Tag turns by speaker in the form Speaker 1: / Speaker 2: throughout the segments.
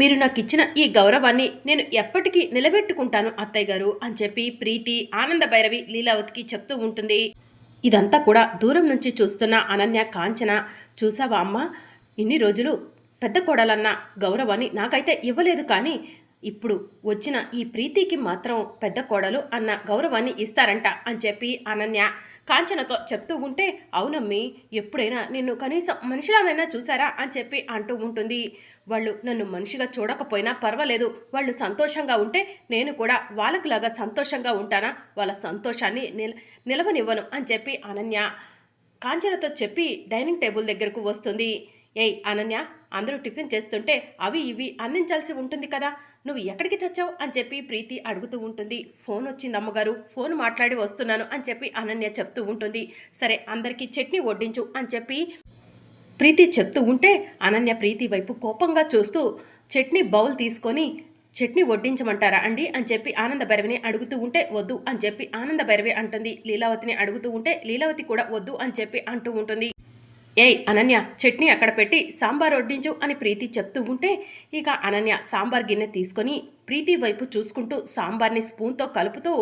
Speaker 1: మీరు నాకు ఇచ్చిన ఈ గౌరవాన్ని నేను ఎప్పటికీ నిలబెట్టుకుంటాను అత్తయ్య గారు అని చెప్పి ప్రీతి ఆనంద భైరవి లీలావతికి చెప్తూ ఉంటుంది. ఇదంతా కూడా దూరం నుంచి చూస్తున్న అనన్య కాంచన చూసావా అమ్మ? ఇన్ని రోజులు పెద్ద కోడలన్న గౌరవాన్ని నాకైతే ఇవ్వలేదు కానీ ఇప్పుడు వచ్చిన ఈ ప్రీతికి మాత్రం పెద్ద కోడలు అన్న గౌరవాన్ని ఇస్తారంట అని చెప్పి అనన్య కాంచనతో చెప్తూ ఉంటే అవునమ్మి ఎప్పుడైనా నిన్ను కనీసం మనుషులనైనా చూసారా అని చెప్పి అంటూ ఉంటుంది. వాళ్ళు నన్ను మనిషిగా చూడకపోయినా పర్వాలేదు. వాళ్ళు సంతోషంగా ఉంటే నేను కూడా వాళ్ళకులాగా సంతోషంగా ఉంటానా? వాళ్ళ సంతోషాన్ని నిల నిలవనివ్వను అని చెప్పి అనన్య కాంచనతో చెప్పి డైనింగ్ టేబుల్ దగ్గరకు వస్తుంది. ఏయ్ అనన్య అందరూ టిఫిన్ చేస్తుంటే అవి ఇవి అందించాల్సి ఉంటుంది కదా. నువ్వు ఎక్కడికి చచ్చావు? అని చెప్పి ప్రీతి అడుగుతూ ఉంటుంది. ఫోన్ వచ్చింది అమ్మగారు. ఫోన్ మాట్లాడి వస్తున్నాను అని చెప్పి అనన్య చెప్తూ ఉంటుంది. సరే అందరికీ చట్నీ వడ్డించు అని చెప్పి ప్రీతి చెప్తూ ఉంటే అనన్య ప్రీతి వైపు కోపంగా చూస్తూ చట్నీ బౌల్ తీసుకొని చట్నీ వడ్డించమంటారా అండి? అని చెప్పి ఆనంద భైరవిని అడుగుతూ ఉంటే వద్దు అని చెప్పి ఆనంద భైరవి అంటుంది. లీలావతిని అడుగుతూ ఉంటే లీలావతి కూడా వద్దు అని చెప్పి అంటూ ఉంటుంది. ఏయ్ అనన్య చట్నీ అక్కడ పెట్టి సాంబార్ వడ్డించు అని ప్రీతి చెప్తూ ఉంటే ఇక అనన్య సాంబార్ గిన్నె తీసుకొని ప్రీతి వైపు చూసుకుంటూ సాంబార్ని స్పూన్తో కలుపుతూ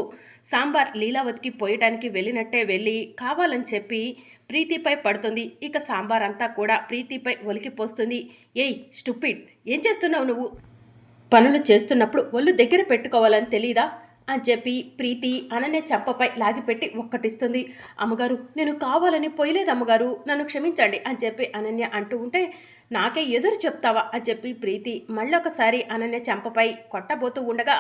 Speaker 1: సాంబార్ లీలావతికి పోయటానికి వెళ్ళినట్టే వెళ్ళి కావాలని చెప్పి ప్రీతిపై పడుతుంది. ఇక సాంబార్ అంతా కూడా ప్రీతిపై ఒలికిపోస్తుంది. ఏయ్ స్టూపిడ్ ఏం చేస్తున్నావు నువ్వు? పనులు చేస్తున్నప్పుడు ఒళ్ళు దగ్గర పెట్టుకోవాలని తెలీదా? అని చెప్పి ప్రీతి అనన్య చెంపపై లాగిపెట్టి ఒక్కటిస్తుంది. అమ్మగారు నేను కావాలని పోయలేదు అమ్మగారు నన్ను క్షమించండి అని చెప్పి అనన్య అంటూ ఉంటే నాకే ఎదురు చెప్తావా అని చెప్పి ప్రీతి మళ్ళొకసారి అనన్య చెంపపై కొట్టబోతూ ఉండగా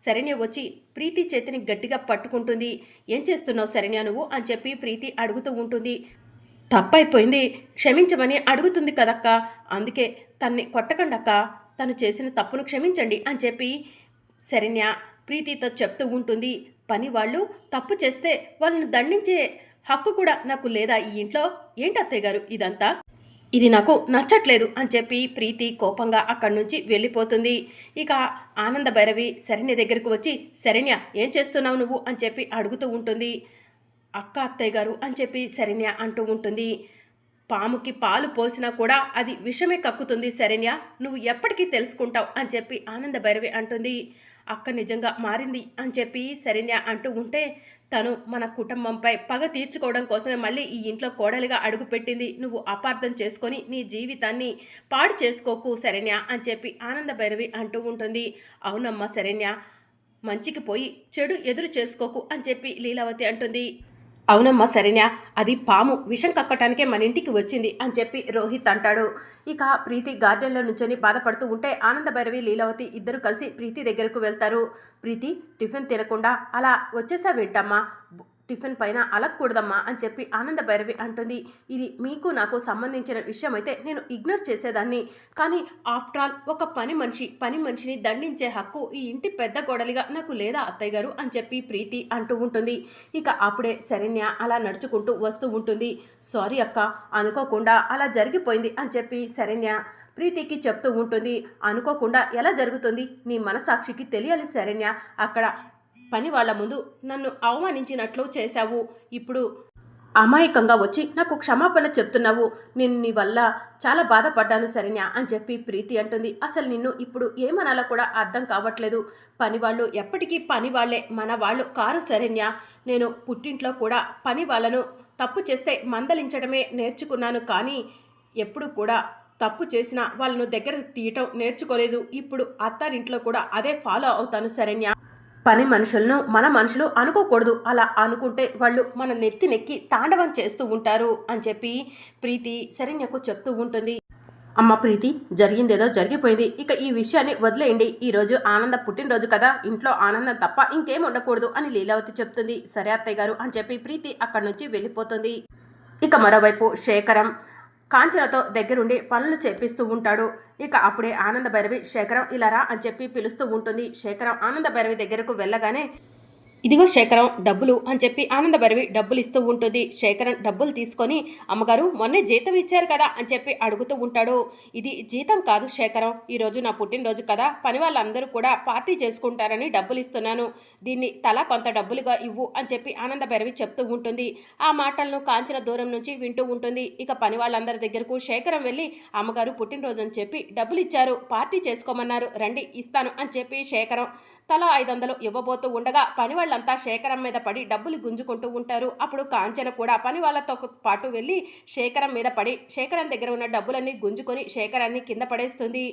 Speaker 1: శరణ్య వచ్చి ప్రీతి చేతిని గట్టిగా పట్టుకుంటుంది. ఏం చేస్తున్నావు శరణ్య నువ్వు? అని చెప్పి ప్రీతి అడుగుతూ ఉంటుంది. తప్పైపోయింది క్షమించమని అడుగుతుంది కదక్క. అందుకే తన్ని కొట్టకండక్క. తను చేసిన తప్పును క్షమించండి అని చెప్పి శరణ్య ప్రీతితో చెప్తూ ఉంటుంది. పని వాళ్ళు తప్పు చేస్తే వాళ్ళని దండించే హక్కు కూడా నాకు లేదా ఈ ఇంట్లో? ఏంటత్తయ్య గారు ఇదంతా? ఇది నాకు నచ్చట్లేదు అని చెప్పి ప్రీతి కోపంగా అక్కడి నుంచి వెళ్ళిపోతుంది. ఇక ఆనంద భైరవి శరణ్య దగ్గరకు వచ్చి శరణ్య ఏం చేస్తున్నావు నువ్వు? అని చెప్పి అడుగుతూ ఉంటుంది. అక్క అత్తయ్య గారు అని చెప్పి శరణ్య అంటూ ఉంటుంది. పాముకి పాలు పోసినా కూడా అది విషమే కక్కుతుంది శరణ్య. నువ్వు ఎప్పటికీ తెలుసుకుంటావు అని చెప్పి ఆనంద భైరవి అంటుంది. అక్క నిజంగా మారింది అని చెప్పి శరణ్య అంటూ ఉంటే తను మన కుటుంబంపై పగ తీర్చుకోవడం కోసమే మళ్ళీ ఈ ఇంట్లో కోడలిగా అడుగుపెట్టింది నువ్వు అపార్థం చేసుకొని నీ జీవితాన్ని పాడు చేసుకోకు శరణ్య అని చెప్పి ఆనంద భైరవి అంటూ ఉంటుంది. అవునమ్మా శరణ్య మంచికి పోయి చెడు ఎదురు చేసుకోకు అని చెప్పి లీలావతి అంటుంది. అవునమ్మా సరేనా అది పాము విషం కక్కటానికే మన ఇంటికి వచ్చింది అని చెప్పి రోహిత్ అంటాడు. ఇక ప్రీతి గార్డెన్లో నుంచొని బాధపడుతూ ఉంటే ఆనంద భైరవి లీలావతి ఇద్దరు కలిసి ప్రీతి దగ్గరకు వెళ్తారు. ప్రీతి టిఫిన్ తినకుండా అలా వచ్చేసావేంటమ్మా? వింటమ్మా టిఫిన్ పైన అలగకూడదమ్మా అని చెప్పి ఆనంద భైరవి అంటుంది. ఇది మీకు నాకు సంబంధించిన విషయం అయితే నేను ఇగ్నోర్ చేసేదాన్ని. కానీ ఆఫ్టర్ ఆల్ ఒక పని మనిషి పని మనిషిని దండించే హక్కు ఈ ఇంటి పెద్ద గొడలిగా నాకు లేదా అత్తయ్య గారు అని చెప్పి ప్రీతి అంటూ ఉంటుంది. ఇక అప్పుడే శరణ్య అలా నడుచుకుంటూ వస్తూ ఉంటుంది. సారీ అక్క అనుకోకుండా అలా జరిగిపోయింది అని చెప్పి శరణ్య ప్రీతికి చెప్తూ ఉంటుంది. అనుకోకుండా ఎలా జరుగుతుంది? నీ మనసాక్షికి తెలియాలి శరణ్య. అక్కడ పని వాళ్ళ ముందు నన్ను అవమానించినట్లు చేశావు. ఇప్పుడు అమాయకంగా వచ్చి నాకు క్షమాపణ చెప్తున్నావు. నేను నీ వల్ల చాలా బాధపడ్డాను సరేనా అని చెప్పి ప్రీతి అంటుంది. అసలు నిన్ను ఇప్పుడు ఏమనాలో కూడా అర్థం కావట్లేదు. పని వాళ్ళు ఎప్పటికీ పని వాళ్ళే. మన వాళ్ళు కారు శరణ్య. నేను పుట్టింట్లో కూడా పని వాళ్ళను తప్పు చేస్తే మందలించడమే నేర్చుకున్నాను కానీ ఎప్పుడు కూడా తప్పు చేసిన వాళ్ళను దగ్గర తీయటం నేర్చుకోలేదు. ఇప్పుడు అత్తారింట్లో కూడా అదే ఫాలో అవుతాను శరణ్య. పని మనుషులను మన మనుషులు అనుకోకూడదు. అలా అనుకుంటే వాళ్ళు మన నెత్తి నెక్కి తాండవం చేస్తూ ఉంటారు అని చెప్పి ప్రీతి శరణ్యకు చెప్తూ ఉంటుంది. అమ్మ ప్రీతి జరిగిందేదో జరిగిపోయింది. ఇక ఈ విషయాన్ని వదిలేయండి. ఈరోజు ఆనంద పుట్టినరోజు కదా. ఇంట్లో ఆనందం తప్ప ఇంకేం ఉండకూడదు అని లీలావతి చెప్తుంది. సరే అత్తయ్య గారు అని చెప్పి ప్రీతి అక్కడి నుంచి వెళ్ళిపోతుంది. ఇక మరోవైపు శేఖరం కాంచనతో దగ్గరుండి పనులు చేపిస్తూ ఉంటాడు. ఇక అప్పుడే ఆనంద భైరవి శేఖరం ఇలా రా అని చెప్పి పిలుస్తూ ఉంటుంది. శేఖరం ఆనంద భైరవి దగ్గరకు వెళ్ళగానే ఇదిగో శేఖరం డబ్బులు అని చెప్పి ఆనందభరివి డబ్బులు ఇస్తూ ఉంటుంది. శేఖరం డబ్బులు తీసుకొని అమ్మగారు మొన్నే జీతం ఇచ్చారు కదా అని చెప్పి అడుగుతూ ఉంటాడు. ఇది జీతం కాదు శేఖరం ఈరోజు నా పుట్టినరోజు కదా పని వాళ్ళందరూ కూడా పార్టీ చేసుకుంటారని డబ్బులు ఇస్తున్నాను. దీన్ని తలా కొంత డబ్బులుగా ఇవ్వు అని చెప్పి ఆనందభైరవి చెప్తూ ఉంటుంది. ఆ మాటలను కాంచిన దూరం నుంచి వింటూ ఉంటుంది. ఇక పని వాళ్ళందరి దగ్గరకు శేఖరం వెళ్ళి అమ్మగారు పుట్టినరోజు అని చెప్పి డబ్బులు ఇచ్చారు పార్టీ చేసుకోమన్నారు రండి ఇస్తాను అని చెప్పి శేఖరం తలా ఐదు వందలు ఇవ్వబోతూ ఉండగా పని వాళ్ళంతా శేఖరం మీద పడి డబ్బులు గుంజుకుంటూ ఉంటారు. అప్పుడు కాంచన కూడా పని వాళ్ళతో పాటు వెళ్ళి శేఖరం మీద పడి శేఖరం దగ్గర ఉన్న డబ్బులన్నీ గుంజుకొని శేఖరాన్ని కింద పడేస్తుంది.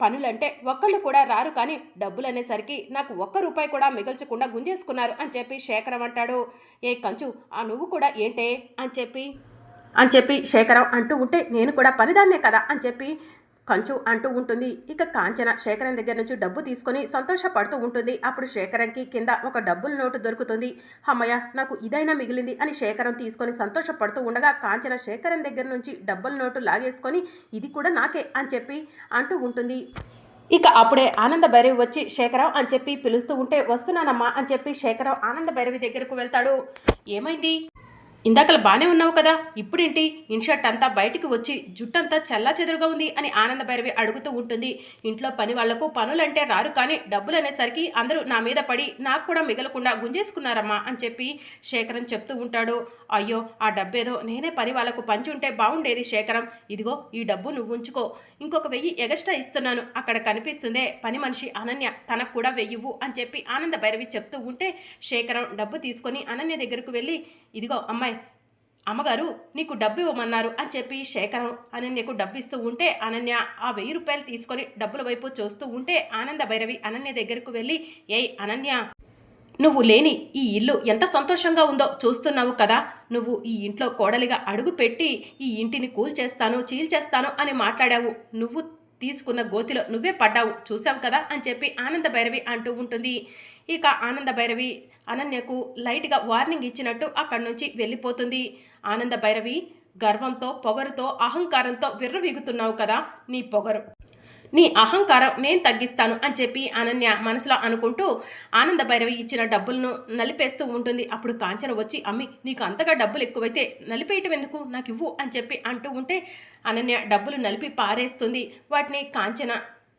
Speaker 1: పనులంటే ఒక్కళ్ళు కూడా రారు కానీ డబ్బులు అనేసరికి నాకు ఒక్క రూపాయి కూడా మిగల్చకుండా గుంజేసుకున్నారు అని చెప్పి శేఖరం అంటాడు. ఏ కంచు ఆ నువ్వు కూడా ఏంటే? అని చెప్పి అని చెప్పి శేఖరం అంటూ ఉంటే నేను కూడా పనిదాన్నే కదా? అని చెప్పి కంచు అంటూ ఉంటుంది. ఇక కాంచన శేఖరం దగ్గర నుంచి డబ్బు తీసుకొని సంతోషపడుతూ ఉంటుంది. అప్పుడు శేఖరంకి కింద ఒక డబ్బుల నోటు దొరుకుతుంది. అమ్మయ్య నాకు ఇదైనా మిగిలింది అని శేఖరం తీసుకొని సంతోషపడుతూ ఉండగా కాంచన శేఖరం దగ్గర నుంచి డబ్బుల నోటు లాగేసుకొని ఇది కూడా నాకే అని చెప్పి అంటూ ఉంటుంది. ఇక అప్పుడే ఆనంద భైరవి వచ్చి శేఖరావు అని చెప్పి పిలుస్తూ ఉంటే వస్తున్నానమ్మా అని చెప్పి శేఖరావు ఆనంద భైరవి దగ్గరకు వెళ్తాడు. ఏమైంది? ఇందాకలు బాగానే ఉన్నావు కదా ఇప్పుడేంటి? ఇన్షర్ట్ అంతా బయటికి వచ్చి జుట్టంతా చల్లా చెదురుగా ఉంది అని ఆనంద భైరవి అడుగుతూ ఉంటుంది. ఇంట్లో పని వాళ్ళకు పనులంటే రారు కానీ డబ్బులు అనేసరికి అందరూ నా మీద పడి నాకు కూడా మిగలకుండా గుంజేసుకున్నారమ్మా అని చెప్పి శేఖరం చెప్తూ ఉంటాడు. అయ్యో ఆ డబ్బేదో నేనే పని వాళ్ళకు పంచి ఉంటే బాగుండేది శేఖరం. ఇదిగో ఈ డబ్బు నువ్వు ఉంచుకో. ఇంకొక వెయ్యి ఎగస్ట్రా ఇస్తున్నాను. అక్కడ కనిపిస్తుందే పని మనిషి అనన్య తనకు కూడా వెయ్యివు అని చెప్పి ఆనంద భైరవి చెప్తూ ఉంటే శేఖరం డబ్బు తీసుకొని అనన్య దగ్గరకు వెళ్ళి ఇదిగో అమ్మాయి అమ్మగారు నీకు డబ్బు ఇవ్వమన్నారు అని చెప్పి శేఖరం అనన్యకు డబ్బు ఇస్తూ ఉంటే అనన్య ఆ వెయ్యి రూపాయలు తీసుకొని డబ్బుల వైపు చూస్తూ ఉంటే ఆనంద భైరవి అనన్య దగ్గరకు వెళ్ళి ఏయ్ అనన్య నువ్వు లేని ఈ ఇల్లు ఎంత సంతోషంగా ఉందో చూస్తున్నావు కదా. నువ్వు ఈ ఇంట్లో కోడలిగా అడుగు పెట్టి ఈ ఇంటిని కూల్చేస్తాను చీల్చేస్తాను అని మాట్లాడావు. నువ్వు తీసుకున్న గోతిలో నువ్వే పడ్డావు చూసావు కదా అని చెప్పి ఆనంద భైరవి అంటూ ఉంటుంది. ఇక ఆనంద భైరవి అనన్యకు లైట్గా వార్నింగ్ ఇచ్చినట్టు అక్కడి నుంచి వెళ్ళిపోతుంది. ఆనంద భైరవి గర్వంతో పొగరుతో అహంకారంతో విర్రవీగుతున్నావు కదా నీ పొగరు. నీ అహంకారం నేను తగ్గిస్తాను అని చెప్పి అనన్య మనసులో అనుకుంటూ ఆనంద భైరవి ఇచ్చిన డబ్బులను నలిపేస్తూ ఉంటుంది. అప్పుడు కాంచన వచ్చి అమ్మి నీకు అంతగా డబ్బులు ఎక్కువైతే నలిపేయటం ఎందుకు? నాకు ఇవ్వు అని చెప్పి అంటూ ఉంటే అనన్య డబ్బులు నలిపి పారేస్తుంది. వాటిని కాంచన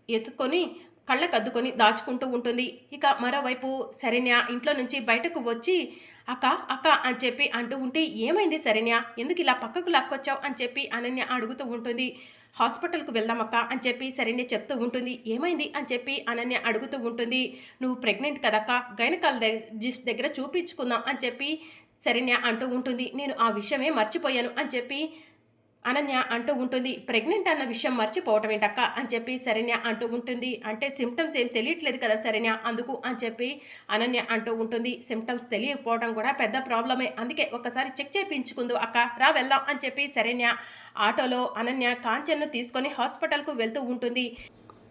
Speaker 1: ఎత్తుకొని కళ్ళకద్దుకొని దాచుకుంటూ ఉంటుంది. ఇక మరోవైపు శరణ్య ఇంట్లో నుంచి బయటకు వచ్చి అక్క అక్క అని చెప్పి అంటూ ఉంటే ఏమైంది శరణ్య? ఎందుకు ఇలా పక్కకు లాక్కొచ్చావు? అని చెప్పి అనన్య అడుగుతూ ఉంటుంది. హాస్పిటల్కు వెళ్దామక్క అని చెప్పి శరణ్య చెప్తూ ఉంటుంది. ఏమైంది? అని చెప్పి అనన్య అడుగుతూ ఉంటుంది. నువ్వు ప్రెగ్నెంట్ కదక్క? గైనకాలజిస్ట్ దగ్గర చూపించుకుందాం అని చెప్పి శరణ్య అంటూ ఉంటుంది. నేను ఆ విషయమే మర్చిపోయాను అని చెప్పి అనన్య అంటూ ఉంటుంది ప్రెగ్నెంట్ అన్న విషయం మర్చిపోవటం ఏంటక్క? అని చెప్పి శరణ్య అంటూ ఉంటుంది అంటే సిమ్టమ్స్ ఏం తెలియట్లేదు కదా శరణ్య? అందుకు అని చెప్పి అనన్య అంటూ ఉంటుంది సిమ్టమ్స్ తెలియకపోవడం కూడా పెద్ద ప్రాబ్లమే అందుకే ఒకసారి చెక్ చేయించుకుందు అక్క రా వెళ్దాం అని చెప్పి శరణ్య ఆటోలో అనన్య కాంచన్ను తీసుకొని హాస్పిటల్కు వెళ్తూ ఉంటుంది.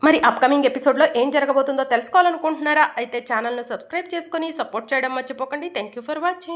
Speaker 1: మరి అప్కమింగ్ ఎపిసోడ్లో ఏం జరగబోతుందో తెలుసుకోవాలనుకుంటున్నారా? అయితే ఛానల్ను సబ్స్క్రైబ్ చేసుకొని సపోర్ట్ చేయడం మర్చిపోకండి. Thank you for watching.